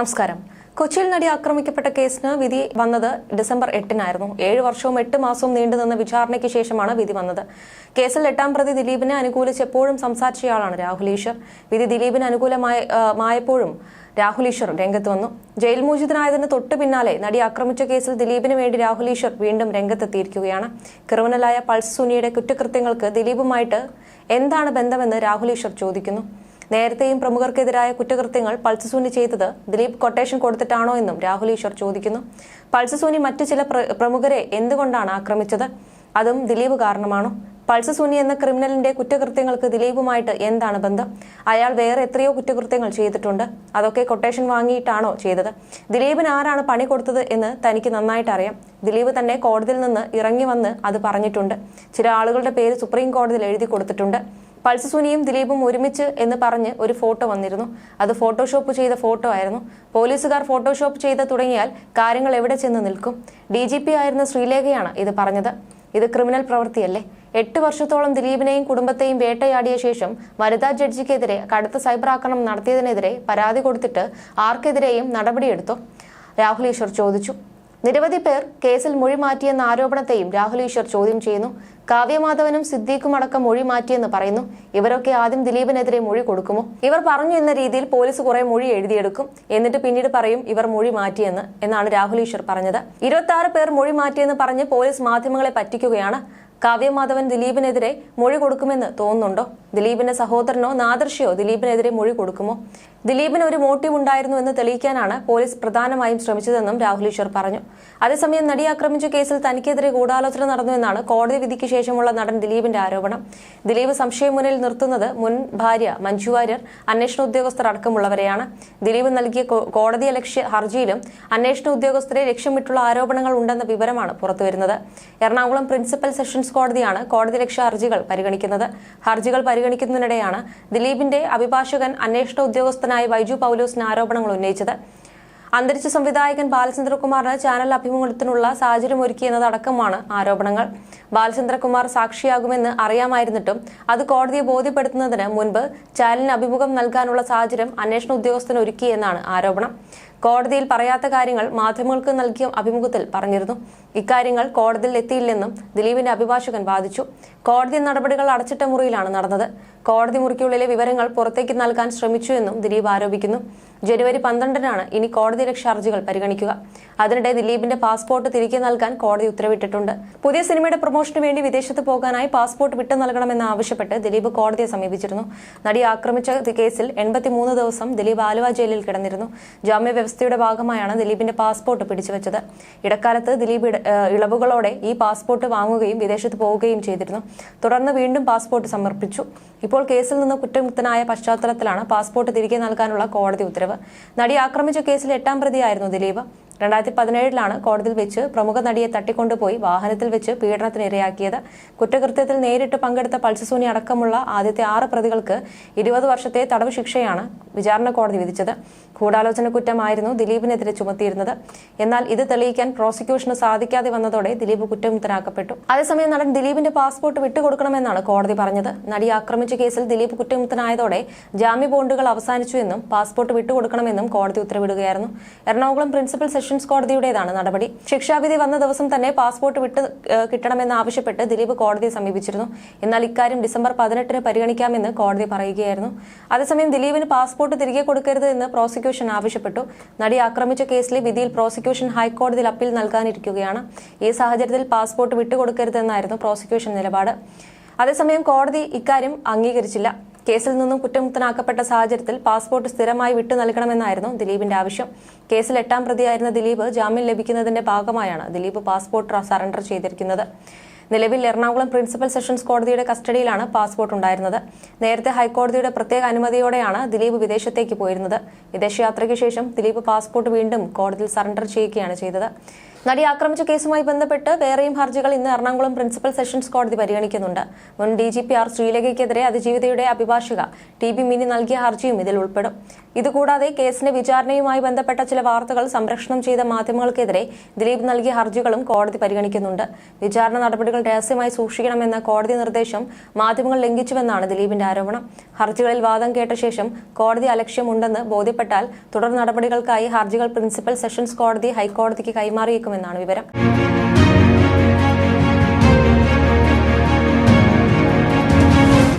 നമസ്കാരം. കൊച്ചിയിൽ നടി ആക്രമിക്കപ്പെട്ട കേസിന് വിധി വന്നത് ഡിസംബർ എട്ടിനായിരുന്നു. ഏഴ് വർഷവും എട്ട് മാസവും നീണ്ടുനിന്ന വിചാരണയ്ക്ക് ശേഷമാണ് വിധി വന്നത്. കേസിൽ എട്ടാം പ്രതി ദിലീപിനെ അനുകൂലിച്ച് എപ്പോഴും സംസാരിച്ചയാളാണ് രാഹുൽ ഈശ്വർ. വിധി ദിലീപിന് അനുകൂലമായപ്പോഴും രാഹുൽ ഈശ്വർ രംഗത്ത് വന്നു. ജയിൽ മോചിതനായതിന് തൊട്ടു പിന്നാലെ നടി ആക്രമിച്ച കേസിൽ ദിലീപിന് വേണ്ടി രാഹുൽ ഈശ്വർ വീണ്ടും രംഗത്തെത്തിയിരിക്കുകയാണ്. ക്രിമിനലായ പൾസ് സുനിയുടെ കുറ്റകൃത്യങ്ങൾക്ക് ദിലീപുമായിട്ട് എന്താണ് ബന്ധമെന്ന് രാഹുൽ ഈശ്വർ ചോദിക്കുന്നു. നേരത്തെയും പ്രമുഖർക്കെതിരായ കുറ്റകൃത്യങ്ങൾ പൾസസൂനി ചെയ്തത് ദിലീപ് കൊട്ടേഷൻ കൊടുത്തിട്ടാണോ എന്നും രാഹുൽ ഈശ്വർ ചോദിക്കുന്നു. പൾസസൂനി മറ്റു ചില പ്രമുഖരെ എന്തുകൊണ്ടാണ് ആക്രമിച്ചത്? അതും ദിലീപ് കാരണമാണോ? പൾസസൂനി എന്ന ക്രിമിനലിന്റെ കുറ്റകൃത്യങ്ങൾക്ക് ദിലീപുമായിട്ട് എന്താണ് ബന്ധം? അയാൾ വേറെ എത്രയോ കുറ്റകൃത്യങ്ങൾ ചെയ്തിട്ടുണ്ട്. അതൊക്കെ കൊട്ടേഷൻ വാങ്ങിയിട്ടാണോ ചെയ്തത്? ദിലീപിന് ആരാണ് പണി കൊടുത്തത് എന്ന് തനിക്ക് നന്നായിട്ട് അറിയാം. ദിലീപ് തന്നെ കോടതിയിൽ നിന്ന് ഇറങ്ങി വന്ന് അത് പറഞ്ഞിട്ടുണ്ട്. ചില ആളുകളുടെ പേര് സുപ്രീം കോടതിയിൽ എഴുതി കൊടുത്തിട്ടുണ്ട്. പൾസ് സുനിയും ദിലീപും ഒരുമിച്ച് എന്ന് പറഞ്ഞ് ഒരു ഫോട്ടോ വന്നിരുന്നു. അത് ഫോട്ടോഷോപ്പ് ചെയ്ത ഫോട്ടോ ആയിരുന്നു. പോലീസുകാർ ഫോട്ടോഷോപ്പ് ചെയ്ത് തുടങ്ങിയാൽ കാര്യങ്ങൾ എവിടെ ചെന്ന് നിൽക്കും? ഡി ജി പി ആയിരുന്ന ശ്രീലേഖയാണ് ഇത് പറഞ്ഞത്. ഇത് ക്രിമിനൽ പ്രവൃത്തിയല്ലേ? എട്ട് വർഷത്തോളം ദിലീപിനെയും കുടുംബത്തെയും വേട്ടയാടിയ ശേഷം വനിതാ ജഡ്ജിക്കെതിരെ കടുത്ത സൈബർ ആക്രമണം നടത്തിയതിനെതിരെ പരാതി കൊടുത്തിട്ട് ആർക്കെതിരെയും നടപടിയെടുത്തു. രാഹുൽ ഈശ്വർ ചോദിച്ചു. നിരവധി പേർ കേസിൽ മൊഴി മാറ്റിയെന്ന ആരോപണത്തെയും രാഹുൽ ഈശ്വർ ചോദ്യം ചെയ്യുന്നു. കാവ്യമാധവനും സിദ്ദീഖും അടക്കം മൊഴി മാറ്റിയെന്ന് പറയുന്നു. ഇവരൊക്കെ ആദ്യം ദിലീപിനെതിരെ മൊഴി കൊടുക്കുമോ? ഇവർ പറഞ്ഞു എന്ന രീതിയിൽ പോലീസ് കുറെ മൊഴി എഴുതിയെടുക്കും. എന്നിട്ട് പിന്നീട് പറയും ഇവർ മൊഴി മാറ്റിയെന്ന് എന്നാണ് രാഹുൽ ഈശ്വർ പറഞ്ഞത്. ഇരുപത്തി പേർ മൊഴി മാറ്റിയെന്ന് പറഞ്ഞ് പോലീസ് മാധ്യമങ്ങളെ പറ്റിക്കുകയാണ്. കാവ്യമാധവൻ ദിലീപിനെതിരെ മൊഴി കൊടുക്കുമെന്ന് തോന്നുന്നുണ്ടോ? ദിലീപിന്റെ സഹോദരനോ നാദർശിയോ ദിലീപിനെതിരെ മൊഴി കൊടുക്കുമോ? ദിലീപിന് ഒരു മോട്ടീവ് ഉണ്ടായിരുന്നു എന്ന് തെളിയിക്കാനാണ് പോലീസ് പ്രധാനമായും ശ്രമിച്ചതെന്നും രാഹുൽ ഈശ്വർ പറഞ്ഞു. അതേസമയം നടി ആക്രമിച്ച കേസിൽ തനിക്കെതിരെ ഗൂഢാലോചന നടന്നുവെന്നാണ് കോടതി വിധിക്ക് ശേഷമുള്ള നടൻ ദിലീപിന്റെ ആരോപണം. ദിലീപ് സംശയം മുന്നിൽ നിർത്തുന്നത് മുൻ ഭാര്യ മഞ്ജു വാര്യർ അന്വേഷണ ഉദ്യോഗസ്ഥർ അടക്കമുള്ളവരെയാണ്. ദിലീപ് നൽകിയ കോടതി ലക്ഷ്യ ഹർജിയിലും അന്വേഷണ ഉദ്യോഗസ്ഥരെ ലക്ഷ്യമിട്ടുള്ള ആരോപണങ്ങൾ ഉണ്ടെന്ന വിവരമാണ് പുറത്തുവരുന്നത്. എറണാകുളം പ്രിൻസിപ്പൽ സെഷൻസ് കോടതിയാണ് കോടതി ലക്ഷ്യ ഹർജികൾ പരിഗണിക്കുന്നത്. ഹർജികൾ പരിഗണിക്കുന്നതിനിടെയാണ് ദിലീപിന്റെ അഭിഭാഷകൻ അന്വേഷണ ഉദ്യോഗസ്ഥനായ ബൈജു പൗലോസിന് ആരോപണങ്ങൾ ഉന്നയിച്ചത്. അന്തരിച്ച സംവിധായകൻ ബാലചന്ദ്രകുമാറിന് ചാനൽ അഭിമുഖത്തിനുള്ള സാഹചര്യം ഒരുക്കിയെന്നതടക്കമാണ് ആരോപണങ്ങൾ. ബാലചന്ദ്രകുമാർ സാക്ഷിയാകുമെന്ന് അറിയാമായിരുന്നിട്ടും അത് കോടതിയെ ബോധ്യപ്പെടുത്തുന്നതിന് മുൻപ് ചാനലിന് അഭിമുഖം നൽകാനുള്ള സാഹചര്യം അന്വേഷണ ഉദ്യോഗസ്ഥന് ഒരുക്കിയെന്നാണ് ആരോപണം. കോടതിയിൽ പറയാത്ത കാര്യങ്ങൾ മാധ്യമങ്ങൾക്ക് നൽകിയ അഭിമുഖത്തിൽ പറഞ്ഞിരുന്നു. ഇക്കാര്യങ്ങൾ കോടതിയിൽ എത്തിയില്ലെന്നും ദിലീപിന്റെ അഭിഭാഷകൻ വാദിച്ചു. കോടതി നടപടികൾ അടച്ചിട്ട മുറിയിലാണ് നടന്നത്. കോടതി മുറിക്കുള്ളിലെ വിവരങ്ങൾ പുറത്തേക്ക് നൽകാൻ ശ്രമിച്ചു എന്നും ദിലീപ് ആരോപിക്കുന്നു. ജനുവരി പന്ത്രണ്ടിനാണ് ഇനി കോടതി രക്ഷാ ഹർജികൾ പരിഗണിക്കുക. അതിനിടെ ദിലീപിന്റെ പാസ്പോർട്ട് തിരികെ നൽകാൻ കോടതി ഉത്തരവിട്ടിട്ടുണ്ട്. പുതിയ സിനിമയുടെ പ്രൊമോഷന് വേണ്ടി വിദേശത്ത് പോകാനായി പാസ്പോർട്ട് വിട്ടു നൽകണമെന്ന് ആവശ്യപ്പെട്ട് ദിലീപ് കോടതിയെ സമീപിച്ചിരുന്നു. നടി ആക്രമിച്ച കേസിൽ എൺപത്തിമൂന്ന് ദിവസം ദിലീപ് ആലുവ ജയിലിൽ കിടന്നിരുന്നു. ജാമ്യ വ്യവസ്ഥയുടെ ഭാഗമായാണ് ദിലീപിന്റെ പാസ്പോർട്ട് പിടിച്ചുവച്ചത് ഇടക്കാലത്ത് ദിലീപ് ഇളവുകളോടെ ഈ പാസ്പോർട്ട് വാങ്ങുകയും വിദേശത്ത് പോവുകയും ചെയ്തിരുന്നു. തുടർന്ന് വീണ്ടും പാസ്പോർട്ട് സമർപ്പിച്ചു. ഇപ്പോൾ കേസിൽ നിന്ന് കുറ്റമുക്തനായ പശ്ചാത്തലത്തിലാണ് പാസ്പോർട്ട് തിരികെ നൽകാനുള്ള കോടതി ഉത്തരവ്. നടി ആക്രമിച്ച കേസിൽ എട്ടാം പ്രതിയായിരുന്നു ദിലീപ്. രണ്ടായിരത്തി പതിനേഴിലാണ് കോടതിയിൽ വെച്ച് പ്രമുഖ നടിയെ തട്ടിക്കൊണ്ടുപോയി വാഹനത്തിൽ വെച്ച് പീഡനത്തിന് ഇരയാക്കിയത്. കുറ്റകൃത്യത്തിൽ നേരിട്ട് പങ്കെടുത്ത പൾസസൂനി അടക്കമുള്ള ആദ്യത്തെ ആറ് പ്രതികൾക്ക് ഇരുപത് വർഷത്തെ തടവ് ശിക്ഷയാണ് വിചാരണ കോടതി വിധിച്ചത്. ഗൂഢാലോചന കുറ്റമായിരുന്നു ദിലീപിനെതിരെ ചുമത്തിയിരുന്നത്. എന്നാൽ ഇത് തെളിയിക്കാൻ പ്രോസിക്യൂഷന് സാധിക്കാതെ വന്നതോടെ ദിലീപ് കുറ്റമുക്തനാക്കപ്പെട്ടു അതേസമയം നടൻ ദിലീപിന്റെ പാസ്പോർട്ട് വിട്ടുകൊടുക്കണമെന്നാണ് കോടതി പറഞ്ഞത്. നടി ആക്രമിച്ച കേസിൽ ദിലീപ് കുറ്റമുക്തനായതോടെ ജാമ്യ ബോണ്ടുകൾ അവസാനിച്ചു എന്നും പാസ്പോർട്ട് വിട്ടുകൊടുക്കണമെന്നും കോടതി ഉത്തരവിടുകയായിരുന്നു. എറണാകുളം പ്രിൻസിപ്പൽ സെഷൻസ് കോടതിയുടേതാണ് നടപടി. ശിക്ഷാവിധി വന്ന ദിവസം തന്നെ പാസ്പോർട്ട് വിട്ട് കിട്ടണമെന്ന് ആവശ്യപ്പെട്ട് ദിലീപ് കോടതിയെ സമീപിച്ചിരുന്നു. എന്നാൽ ഇക്കാര്യം ഡിസംബർ പതിനെട്ടിന് പരിഗണിക്കാമെന്ന് കോടതി പറയുകയായിരുന്നു. അതേസമയം ദിലീപിന് പാസ്പോർട്ട് തിരികെ കൊടുക്കരുത് എന്ന് പ്രോസിക്യൂഷൻ ആവശ്യപ്പെട്ടു. നടി ആക്രമിച്ച കേസിലെ വിധിയിൽ പ്രോസിക്യൂഷൻ ഹൈക്കോടതിയിൽ അപ്പീൽ നൽകാനിരിക്കുകയാണ്. ഈ സാഹചര്യത്തിൽ പാസ്പോർട്ട് വിട്ടുകൊടുക്കരുതെന്നായിരുന്നു പ്രോസിക്യൂഷൻ നിലപാട്. അതേസമയം കോടതി ഇക്കാര്യം അംഗീകരിച്ചില്ല. കേസിൽ നിന്നും കുറ്റമുക്തനാക്കപ്പെട്ട സാഹചര്യത്തിൽ പാസ്പോർട്ട് സ്ഥിരമായി വിട്ടു നൽകണമെന്നായിരുന്നു ദിലീപിന്റെ ആവശ്യം. കേസിൽ എട്ടാം പ്രതിയായിരുന്ന ദിലീപ് ജാമ്യം ലഭിക്കുന്നതിന്റെ ഭാഗമായാണ് ദിലീപ് പാസ്പോർട്ട് സറണ്ടർ ചെയ്തിരിക്കുന്നത്. നിലവിൽ എറണാകുളം പ്രിൻസിപ്പൽ സെഷൻസ് കോടതിയുടെ കസ്റ്റഡിയിലാണ് പാസ്പോർട്ട് ഉണ്ടായിരുന്നത്. നേരത്തെ ഹൈക്കോടതിയുടെ പ്രത്യേക അനുമതിയോടെയാണ് ദിലീപ് വിദേശത്തേക്ക് പോയിരുന്നത്. വിദേശയാത്രയ്ക്ക് ശേഷം ദിലീപ് പാസ്പോർട്ട് വീണ്ടും കോടതിയിൽ സറണ്ടർ ചെയ്യുകയാണ് ചെയ്തത്. നടി ആക്രമിച്ച കേസുമായി ബന്ധപ്പെട്ട് വേറെയും ഹർജികൾ ഇന്ന് എറണാകുളം പ്രിൻസിപ്പൽ സെഷൻസ് കോടതി പരിഗണിക്കുന്നുണ്ട്. മുൻ ഡി ജി പി ആർ ശ്രീലേഖയ്ക്കെതിരെ അതിജീവിതയുടെ അഭിഭാഷക ടി ബി മിനി നൽകിയ ഹർജിയും ഇതിൽ ഉൾപ്പെടും. ഇതുകൂടാതെ കേസിന്റെ വിചാരണയുമായി ബന്ധപ്പെട്ട ചില വാർത്തകൾ സംരക്ഷണം ചെയ്ത മാധ്യമങ്ങൾക്കെതിരെ ദിലീപ് നൽകിയ ഹർജികളും കോടതി പരിഗണിക്കുന്നുണ്ട്. വിചാരണ നടപടികൾ രഹസ്യമായി സൂക്ഷിക്കണമെന്ന കോടതി നിർദ്ദേശം മാധ്യമങ്ങൾ ലംഘിച്ചുവെന്നാണ് ദിലീപിന്റെ ആരോപണം. ഹർജികളിൽ വാദം കേട്ട ശേഷം കോടതി അലക്ഷ്യമുണ്ടെന്ന് ബോധ്യപ്പെട്ടാൽ തുടർ നടപടികൾക്കായി ഹർജികൾ പ്രിൻസിപ്പൽ സെഷൻസ് കോടതി ഹൈക്കോടതിക്ക് കൈമാറിയേക്കുമെന്നാണ് വിവരം.